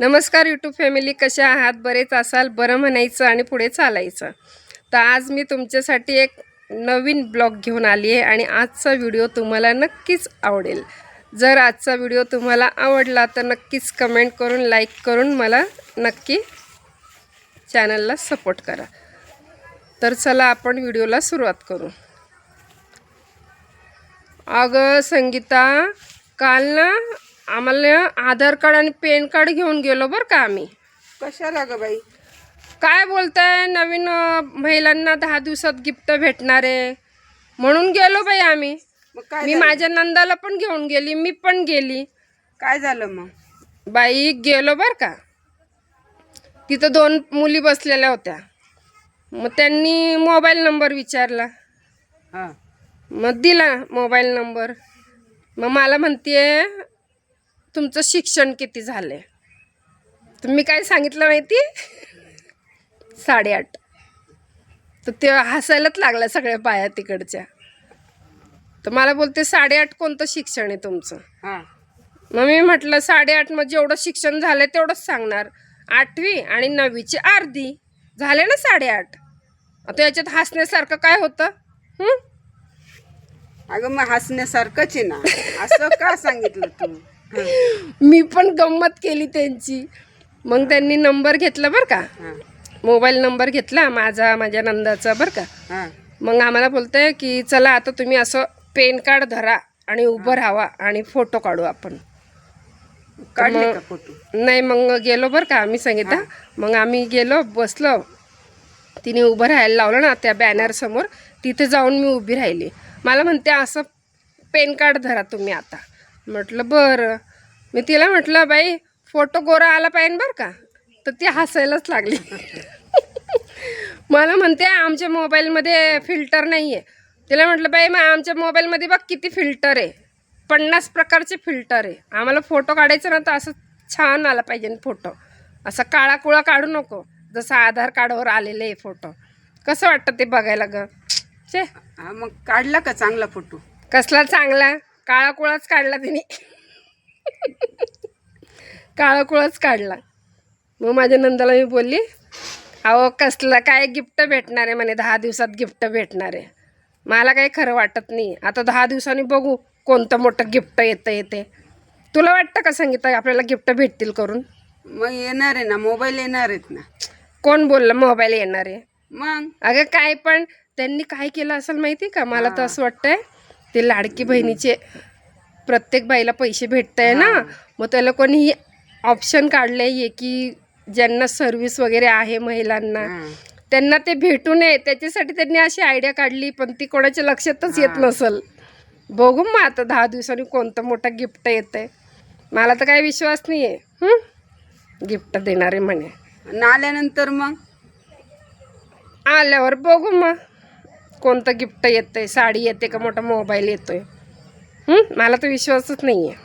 नमस्कार YouTube family कशा आहात? बरेच असाल बरं म्हणायचं आणि पुढे चालायचं. तर आज मी तुमच्यासाठी एक नवीन ब्लॉग घेऊन आली आहे आणि आजचा व्हिडिओ तुम्हाला नक्कीच आवडेल. जर आजचा व्हिडिओ तुम्हाला आवडला तर नक्कीच कमेंट करून लाईक करून मला नक्की चॅनलला सपोर्ट करा. तर चला आपण व्हिडिओला सुरुवात करू. अगं संगीता काल ना आम्हाला आधार कार्ड आणि पॅन कार्ड घेऊन गेलो बरं का आम्ही. कशाला ग बाई? काय बोलताय? नवीन महिलांना दहा दिवसात गिफ्ट भेटणार आहे. म्हणून गेलो बाई आम्ही. मग काय मी झालं? माझ्या नंदाला पण घेऊन गेली मी पण गेली. काय झालं मग? बाई गेलो बर का. तिथं दोन मुली बसलेल्या होत्या. मग त्यांनी मोबाईल नंबर विचारला. हा. मग दिला मोबाईल नंबर. मग मला म्हणते तुमचं शिक्षण किती झालंय? मी काय सांगितलं माहिती? साडेआठ. तर ते हसायलाच लागला सगळ्या बाया तिकडच्या. तर मला बोलते साडेआठ कोणतं शिक्षण आहे तुमचं? हा. मग मी म्हटलं साडेआठ मग जेवढं शिक्षण झालं तेवढंच सांगणार. आठवी आणि नववीची अर्धी. झाले ना साडेआठ? आता याच्यात हसण्यासारखं काय होतं? हं? अगं मग हसण्यासारखंच आहे ना. असं का सांगितलं तू? मी पण गंमत केली त्यांची. मग त्यांनी नंबर घेतला बरं का. मोबाईल नंबर घेतला माझा माझ्या नंदाचा बरं का. मग आम्हाला बोलतंय की चला आता तुम्ही असं पेन कार्ड धरा आणि उभं राहावा आणि फोटो काढू आपण. काढले मग- का फोटो? नाही मग गेलो बरं का आम्ही सांगितलं मग आम्ही गेलो बसलो. तिने उभं राहायला लावलं ना त्या बॅनर समोर. तिथे जाऊन मी उभी राहिली. मला म्हणते असं पेन कार्ड धरा तुम्ही आता. म्हटलं बरं. मी तिला म्हटलं बाई फोटो गोरा आला पाहिजे बरं का? तर ती हसायलाच लागली. मला म्हणते आमच्या मोबाईलमध्ये फिल्टर नाही आहे तिला म्हटलं बाई मग आमच्या मोबाईलमध्ये बघ किती फिल्टर आहे. पन्नास प्रकारचे फिल्टर आहे. आम्हाला फोटो काढायचं ना तर असं छान आला पाहिजे फोटो असा काळा कुळा काढू नको. जसं आधार कार्डवर आलेले आहे फोटो कसं वाटतं ते बघायला ग? हा मग काढला का चांगला फोटो कसला चांगला? काळा कुळाच काढला तिने. काळा कुळाच काढला. मग माझ्या नंदाला मी बोलली अहो कसलं काय गिफ्ट भेटणार आहे म्हणे दहा दिवसात गिफ्ट भेटणार आहे. मला काही खरं वाटत नाही. आता दहा दिवसांनी बघू कोणतं मोठं गिफ्ट येतं येते. तुला वाटतं का संगीता आपल्याला गिफ्ट भेटतील करून? मग येणार आहे ना मोबाईल येणार आहेत ना. कोण बोललं मोबाईल येणार आहे? मग? अगं काय पण त्यांनी काय केलं असेल माहिती का? मला तर असं वाटतंय ते लाडकी बहिणीचे प्रत्येक बाईला पैसे भेटत आहे ना मग त्याला कोणी ऑप्शन काढले आहे की ज्यांना सर्व्हिस वगैरे आहे महिलांना. त्यांना ते भेटू नये. त्याच्यासाठी त्यांनी अशी आयडिया काढली पण ती कोणाच्या लक्षातच येत नसल. बघू मग आता दहा दिवसांनी कोणतं मोठं गिफ्ट येतं आहे मला तर काही विश्वास नाही आहे गिफ्ट देणारे म्हणे. आणि आल्यानंतर मग? आल्यावर बघू मग. कोणतं गिफ्ट येतं आहे साडी येते का मोठा मोबाईल येतो आहे मला तर विश्वासच नाही आहे